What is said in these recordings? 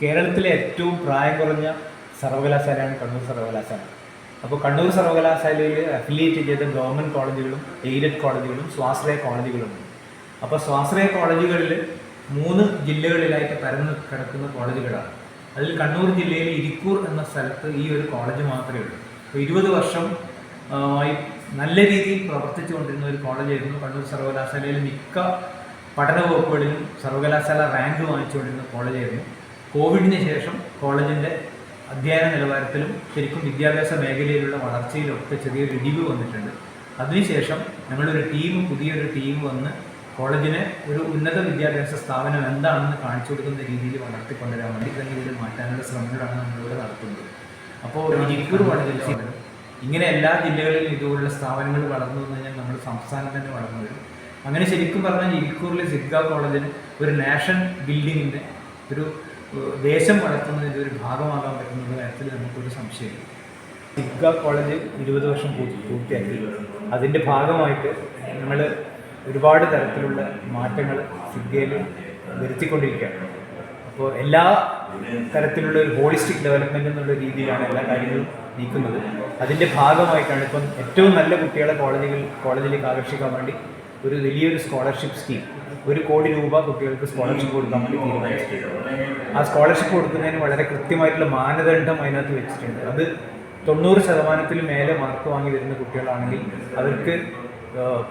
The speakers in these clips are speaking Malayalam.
കേരളത്തിലെ ഏറ്റവും പ്രായം കുറഞ്ഞ സർവകലാശാലയാണ് കണ്ണൂർ സർവകലാശാല. അപ്പോൾ കണ്ണൂർ സർവകലാശാലയിൽ അഫിലിയേറ്റ് ചെയ്ത ഗവൺമെന്റ് കോളേജുകളും എയ്ഡഡ് കോളേജുകളും സ്വാശ്രയ കോളേജുകളുമുണ്ട്. അപ്പോൾ സ്വാശ്രയ കോളേജുകളിൽ മൂന്ന് ജില്ലകളിലായിട്ട് പരന്ന് കിടക്കുന്ന കോളേജുകളാണ്. അതിൽ കണ്ണൂർ ജില്ലയിലെ ഇരിക്കൂർ എന്ന സ്ഥലത്ത് ഈ ഒരു കോളേജ് മാത്രമേ ഉള്ളൂ. അപ്പോൾ ഇരുപത് വർഷം ആയി നല്ല രീതിയിൽ പ്രവർത്തിച്ചു കൊണ്ടിരുന്ന ഒരു കോളേജായിരുന്നു കണ്ണൂർ സർവകലാശാലയിൽ മിക്ക പഠന വകുപ്പുകളിലും സർവകലാശാല റാങ്ക് വാങ്ങിച്ചുകൊണ്ടിരുന്ന കോളേജായിരുന്നു. കോവിഡിന് ശേഷം കോളേജിന്റെ അധ്യയന നിലവാരത്തിലും ശരിക്കും വിദ്യാഭ്യാസ മേഖലയിലുള്ള വളർച്ചയിലും ഒക്കെ ചെറിയൊരു ഇടിവ് വന്നിട്ടുണ്ട്. അതിനുശേഷം ഞങ്ങളൊരു ടീം പുതിയൊരു ടീം വന്ന് കോളേജിനെ ഒരു ഉന്നത വിദ്യാഭ്യാസ സ്ഥാപനം എന്താണെന്ന് കാണിച്ചു കൊടുക്കുന്ന രീതിയിൽ വളർത്തിക്കൊണ്ടുവരാൻ വേണ്ടി തന്നെ ഇതിൽ മാറ്റാനുള്ള ശ്രമങ്ങളാണ് നമ്മളിവിടെ നടത്തുന്നത്. അപ്പോൾ ഇരിക്കൂർ കോളേജിൽ ഇങ്ങനെ എല്ലാ ജില്ലകളിലും ഇതുപോലുള്ള സ്ഥാപനങ്ങൾ വളർന്നു വന്നു കഴിഞ്ഞാൽ നമ്മുടെ സംസ്ഥാനം തന്നെ വളർന്നു വരും. അങ്ങനെ ശരിക്കും പറഞ്ഞാൽ ഇരിക്കൂറിലെ സിദ്ഗ കോളേജിന് ഒരു നാഷൻ ബിൽഡിങ്ങിന്റെ ഒരു ദേശം വളർത്തുന്നതിന്റെ ഒരു ഭാഗമാകാൻ പറ്റുന്ന കാര്യത്തിൽ നമുക്കൊരു സംശയമില്ല. സിഗ്ഗ കോളേജ് ഇരുപത് വർഷം പൂർത്തി പൂർത്തിയാക്കി. അതിന്റെ ഭാഗമായിട്ട് നമ്മൾ ഒരുപാട് തരത്തിലുള്ള മാറ്റങ്ങൾ സിഗ്ഗയിൽ വരുത്തിക്കൊണ്ടിരിക്കുകയാണ്. അപ്പോൾ എല്ലാ തരത്തിലുള്ള ഒരു ഹോളിസ്റ്റിക് ഡെവലപ്മെന്റ് എന്നുള്ള രീതിയിലാണ് എല്ലാ കാര്യങ്ങളും നീക്കുന്നത്. അതിന്റെ ഭാഗമായിട്ടാണ് ഇപ്പം ഏറ്റവും നല്ല കുട്ടികളെ കോളേജുകൾ കോളേജിലേക്ക് ആകർഷിക്കാൻ വേണ്ടി ഒരു വലിയൊരു സ്കോളർഷിപ്പ് സ്കീം ഒരു കോടി രൂപ കുട്ടികൾക്ക് സ്കോളർഷിപ്പ് കൊടുക്കാൻ വേണ്ടി തീരുമാനിച്ചിട്ടുണ്ട്. ആ സ്കോളർഷിപ്പ് കൊടുക്കുന്നതിന് വളരെ കൃത്യമായിട്ടുള്ള മാനദണ്ഡം അതിനകത്ത് വെച്ചിട്ടുണ്ട്. അത് തൊണ്ണൂറ് ശതമാനത്തിൽ മേലെ മാർക്ക് വാങ്ങി വരുന്ന കുട്ടികളാണെങ്കിൽ അവർക്ക്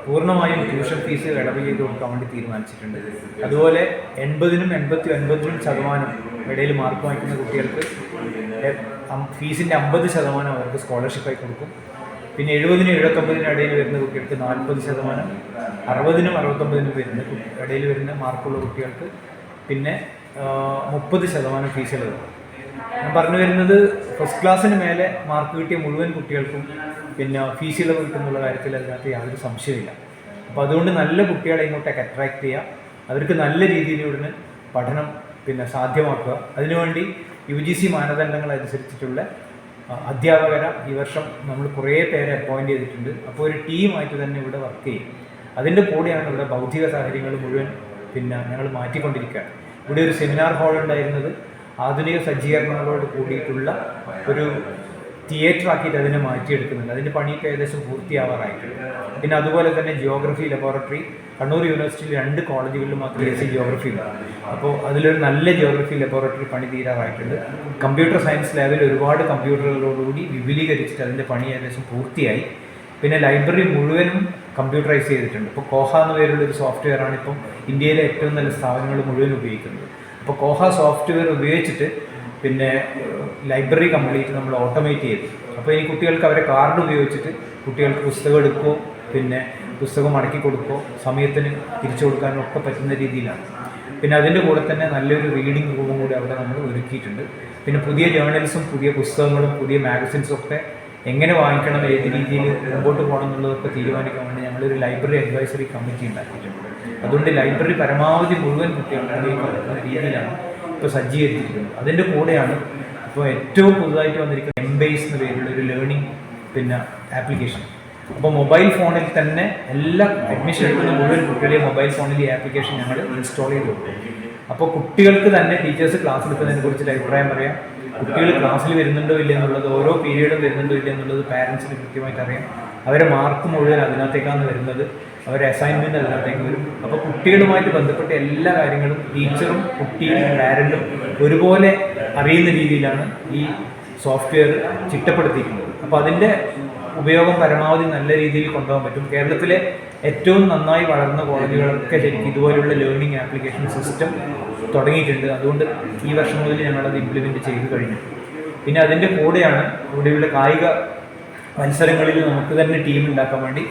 പൂർണമായും ട്യൂഷൻ ഫീസ് ഇളവ് ചെയ്ത് കൊടുക്കാൻ വേണ്ടി തീരുമാനിച്ചിട്ടുണ്ട്. അതുപോലെ എൺപതിനും എൺപത്തി ഒൻപതിനും ശതമാനം ഇടയിൽ മാർക്ക് വാങ്ങിക്കുന്ന കുട്ടികൾക്ക് ഫീസിന്റെ അമ്പത് ശതമാനം അവർക്ക് സ്കോളർഷിപ്പായി കൊടുക്കും. പിന്നെ എഴുപതിനും എഴുപത്തൊമ്പതിനും ഇടയിൽ വരുന്ന കുട്ടികൾക്ക് നാൽപ്പത് ശതമാനം അറുപതിനും അറുപത്തൊമ്പതിനും വരുന്ന ഇടയിൽ വരുന്ന മാർക്കുള്ള കുട്ടികൾക്ക് പിന്നെ മുപ്പത് ശതമാനം ഫീസ് ഇളവ്. ഞാൻ പറഞ്ഞു വരുന്നത് ഫസ്റ്റ് ക്ലാസ്സിന് മേലെ മാർക്ക് കിട്ടിയ മുഴുവൻ കുട്ടികൾക്കും പിന്നെ ഫീസ് ഇളവ് കിട്ടുന്നുള്ള കാര്യത്തിൽ അതിനകത്ത് യാതൊരു സംശയമില്ല അപ്പോൾ അതുകൊണ്ട് നല്ല കുട്ടികളെ ഇങ്ങോട്ടേക്ക് അട്രാക്ട് ചെയ്യുക അവർക്ക് നല്ല രീതിയിൽ ഇവിടുന്ന് പഠനം പിന്നെ സാധ്യമാക്കുക. അതിനുവേണ്ടി യു ജി സി മാനദണ്ഡങ്ങൾ അനുസരിച്ചിട്ടുള്ള അധ്യാപകരെ ഈ വർഷം നമ്മൾ കുറേ പേരെ അപ്പോയിന്റ് ചെയ്തിട്ടുണ്ട്. അപ്പോൾ ഒരു ടീമായിട്ട് തന്നെ ഇവിടെ വർക്ക് ചെയ്യും. അതിന്റെ കൂടെയാണ് ഇവിടെ ബൗദ്ധിക സാഹചര്യങ്ങൾ മുഴുവൻ പിന്നെ ഞങ്ങൾ മാറ്റിക്കൊണ്ടിരിക്കുകയാണ് ഇവിടെ ഒരു സെമിനാർ ഹാൾ ഉണ്ടായിരുന്നത്. ആധുനിക സജ്ജീകരണങ്ങളോട് കൂടിയിട്ടുള്ള ഒരു തിയേറ്റർ ആക്കിയിട്ട് അതിനെ മാറ്റിയെടുക്കുന്നുണ്ട്. അതിന്റെ പണിയൊക്കെ ഏകദേശം പൂർത്തിയാവാറായിട്ടുണ്ട് പിന്നെ അതുപോലെ തന്നെ ജിയോഗ്രഫി ലബോറട്ടറി. കണ്ണൂർ യൂണിവേഴ്സിറ്റിയിൽ രണ്ട് കോളേജുകളിൽ മാത്രമേ എ സി ജിയോഗ്രഫി ഉണ്ട്. അപ്പോൾ അതിലൊരു നല്ല ജിയോഗ്രഫി ലബോറട്ടറി പണി തീരാറായിട്ടുണ്ട്. കമ്പ്യൂട്ടർ സയൻസ് ലാബിൽ ഒരുപാട് കമ്പ്യൂട്ടറുകളോടുകൂടി വിപുലീകരിച്ചിട്ട് അതിന്റെ പണി ഏകദേശം പൂർത്തിയായി. പിന്നെ ലൈബ്രറി മുഴുവനും കമ്പ്യൂട്ടറൈസ് ചെയ്തിട്ടുണ്ട്. ഇപ്പോൾ കോഹ എന്ന പേരുള്ള ഒരു സോഫ്റ്റ്വെയർ ആണ് ഇപ്പം ഇന്ത്യയിലെ ഏറ്റവും നല്ല സ്ഥാപനങ്ങൾ മുഴുവൻ ഉപയോഗിക്കുന്നത്. അപ്പോൾ കോഹ സോഫ്റ്റ്വെയർ ഉപയോഗിച്ചിട്ട് പിന്നെ ലൈബ്രറി കംപ്ലീറ്റ് നമ്മൾ ഓട്ടോമേറ്റ് ചെയ്തു. അപ്പോൾ ഈ കുട്ടികൾക്ക് അവരെ കാർഡ് ഉപയോഗിച്ചിട്ട് കുട്ടികൾക്ക് പുസ്തകം എടുക്കുകയോ പിന്നെ പുസ്തകം മടക്കി കൊടുക്കുകയോ സമയത്തിന് തിരിച്ചു കൊടുക്കാനും ഒക്കെ പറ്റുന്ന രീതിയിലാണ്. പിന്നെ അതിന്റെ കൂടെ തന്നെ നല്ലൊരു റീഡിംഗ് റൂമും കൂടി അവിടെ നമ്മൾ ഒരുക്കിയിട്ടുണ്ട്. പിന്നെ പുതിയ ജേർണൽസും പുതിയ പുസ്തകങ്ങളും പുതിയ മാഗസിൻസും ഒക്കെ എങ്ങനെ വാങ്ങിക്കണം ഏത് രീതിയിൽ മുമ്പോട്ട് പോകണം എന്നുള്ളതൊക്കെ തീരുമാനിക്കാൻ വേണ്ടി ഞങ്ങളൊരു ലൈബ്രറി അഡ്വൈസറി കമ്മിറ്റി ഉണ്ടാക്കിയിട്ടുണ്ട്. അതുകൊണ്ട് ലൈബ്രറി പരമാവധി മുഴുവൻ കുട്ടികളുടെ രീതിയിലാണ് ഇപ്പോൾ സജ്ജീകരിച്ചിരിക്കുന്നത്. അതിന്റെ കൂടെയാണ് ഇപ്പോൾ ഏറ്റവും പുതുതായിട്ട് വന്നിരിക്കുന്ന എംബേസ് എന്ന പേരുള്ള ഒരു ലേണിംഗ് പിന്നെ ആപ്ലിക്കേഷൻ അപ്പോൾ മൊബൈൽ ഫോണിൽ തന്നെ എല്ലാ അഡ്മിഷൻ എടുക്കുന്ന മുഴുവൻ കുട്ടികളെയും മൊബൈൽ ഫോണിൽ ഈ ആപ്ലിക്കേഷൻ ഞങ്ങൾ ഇൻസ്റ്റാൾ ചെയ്ത് അപ്പോൾ കുട്ടികൾക്ക് തന്നെ ടീച്ചേഴ്സ് ക്ലാസ് എടുക്കുന്നതിനെ കുറിച്ചിട്ട് അഭിപ്രായം പറയാം. കുട്ടികൾ ക്ലാസ്സിൽ വരുന്നുണ്ടോ ഇല്ല എന്നുള്ളത് ഓരോ പീരീഡും വരുന്നുണ്ടോ ഇല്ല എന്നുള്ളത് പാരൻസിന് കൃത്യമായിട്ട് അറിയാം. അവരെ മാർക്ക് മുഴുവൻ അതിനകത്തേക്കാണ് വരുന്നത്. അവരെ അസൈൻമെന്റ് അതിനകത്തേക്ക് വരും. അപ്പോൾ കുട്ടികളുമായിട്ട് ബന്ധപ്പെട്ട എല്ലാ കാര്യങ്ങളും ടീച്ചറും കുട്ടിയും പാരന്റും ഒരുപോലെ അറിയുന്ന രീതിയിലാണ് ഈ സോഫ്റ്റ്വെയർ ചിട്ടപ്പെടുത്തിയിരിക്കുന്നത്. അപ്പോൾ അതിന്റെ ഉപയോഗം പരമാവധി നല്ല രീതിയിൽ കൊണ്ടുപോകാൻ പറ്റും. കേരളത്തിലെ ഏറ്റവും നന്നായി വളർന്ന കോളേജുകളൊക്കെ ശരിക്കും ഇതുപോലുള്ള ലേണിംഗ് ആപ്ലിക്കേഷൻ സിസ്റ്റം തുടങ്ങിയിട്ടുണ്ട്. അതുകൊണ്ട് ഈ വർഷം മുതൽ ഞങ്ങളത് ഇംപ്ലിമെന്റ് ചെയ്ത് കഴിഞ്ഞു. പിന്നെ അതിന്റെ കൂടെയാണ് ഇവിടെയുള്ള കായിക മത്സരങ്ങളിൽ നമുക്ക് തന്നെ ടീം ഉണ്ടാക്കാൻ വേണ്ടി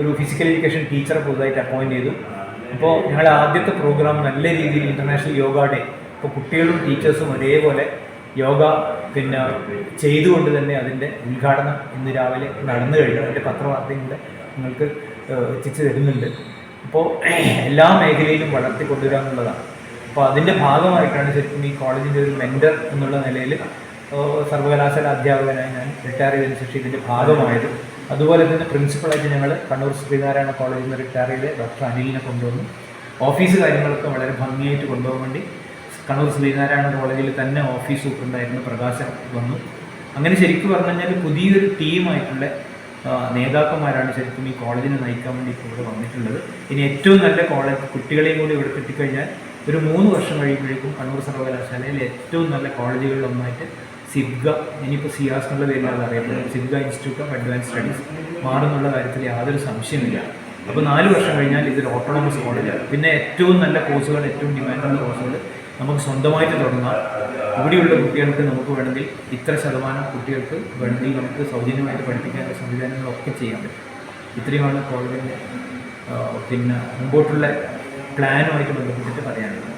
ഒരു ഫിസിക്കൽ എഡ്യൂക്കേഷൻ ടീച്ചറെ പുതുതായിട്ട് അപ്പോയിന്റ് ചെയ്തു. അപ്പോൾ ഞങ്ങളുടെ ആദ്യത്തെ പ്രോഗ്രാം നല്ല രീതിയിൽ ഇന്റർനാഷണൽ യോഗ ഡേ ഇപ്പോൾ കുട്ടികളും ടീച്ചേഴ്സും ഒരേപോലെ യോഗ പിന്നെ ചെയ്തുകൊണ്ട് തന്നെ അതിന്റെ ഉദ്ഘാടനം ഇന്ന് രാവിലെ നടന്നു കഴിഞ്ഞു. അതിന്റെ പത്രവാർത്തയുണ്ട് നിങ്ങൾക്ക് എത്തിച്ചു തരുന്നുണ്ട്. അപ്പോൾ എല്ലാ മേഖലയിലും വളർത്തി കൊണ്ടുവരിക എന്നുള്ളതാണ് അപ്പോൾ അതിന്റെ ഭാഗമായിട്ടാണ് ശരിക്കും ഈ കോളേജിന്റെ ഒരു മെന്റർ എന്നുള്ള നിലയിൽ സർവകലാശാല അധ്യാപകനായി ഞാൻ റിട്ടയർ ചെയ്തതിന് ശേഷം ഇതിന്റെ ഭാഗമായത്. അതുപോലെ തന്നെ പ്രിൻസിപ്പളായിട്ട് ഞങ്ങൾ കണ്ണൂർ ശ്രീനാരായണ കോളേജിൽ നിന്ന് റിട്ടയർ ചെയ്ത് ഡോക്ടർ അനിലിനെ കൊണ്ടുവന്നു. ഓഫീസ് കാര്യങ്ങളൊക്കെ വളരെ ഭംഗിയായിട്ട് കൊണ്ടുപോകാൻ വേണ്ടി കണ്ണൂർ ശ്രീനാരായണ കോളേജിൽ തന്നെ ഓഫീസ് സൂപ്രണ്ടായിരുന്ന പ്രകാശൻ വന്നു. അങ്ങനെ ശരിക്കും പറഞ്ഞു കഴിഞ്ഞാൽ പുതിയൊരു ടീമായിട്ടുള്ള നേതാക്കന്മാരാണ് ശരിക്കും ഈ കോളേജിനെ നയിക്കാൻ വേണ്ടി ഇപ്പോൾ ഇവിടെ വന്നിട്ടുള്ളത്. ഇനി ഏറ്റവും നല്ല കോളേജ് കുട്ടികളെയും കൂടി ഇവിടെ കിട്ടിക്കഴിഞ്ഞാൽ ഒരു മൂന്ന് വർഷം കഴിയുമ്പോഴേക്കും കണ്ണൂർ സർവകലാശാലയിൽ ഏറ്റവും നല്ല കോളേജുകളിൽ ഒന്നായിട്ട് സിബ്ഗ ഇനിയിപ്പോൾ സിയാസ് എന്നുള്ള പേരിലാണ് അറിയപ്പെടുന്നത്. Sibgha institute of advance studies മാറുന്നുള്ള കാര്യത്തിൽ യാതൊരു സംശയമില്ല അപ്പോൾ നാല് വർഷം കഴിഞ്ഞാൽ ഇതൊരു ഓട്ടോണമസ് കോളേജാണ് പിന്നെ ഏറ്റവും നല്ല കോഴ്സുകൾ ഏറ്റവും ഡിമാൻഡുള്ള കോഴ്സുകൾ നമുക്ക് സ്വന്തമായിട്ട് തുടങ്ങാം. ഇവിടെയുള്ള കുട്ടികൾക്ക് നമുക്ക് വേണമെങ്കിൽ ഇത്ര ശതമാനം കുട്ടികൾക്ക് വേണമെങ്കിൽ നമുക്ക് സൗജന്യമായിട്ട് പഠിപ്പിക്കാനുള്ള സംവിധാനങ്ങളൊക്കെ ചെയ്യാൻ പറ്റും. ഇത്രയുമാണ് കോളേജിന്റെ പിന്നെ മുമ്പോട്ടുള്ള പ്ലാനുമായിട്ട് ബന്ധപ്പെട്ടിട്ട് പറയാനുള്ളത്.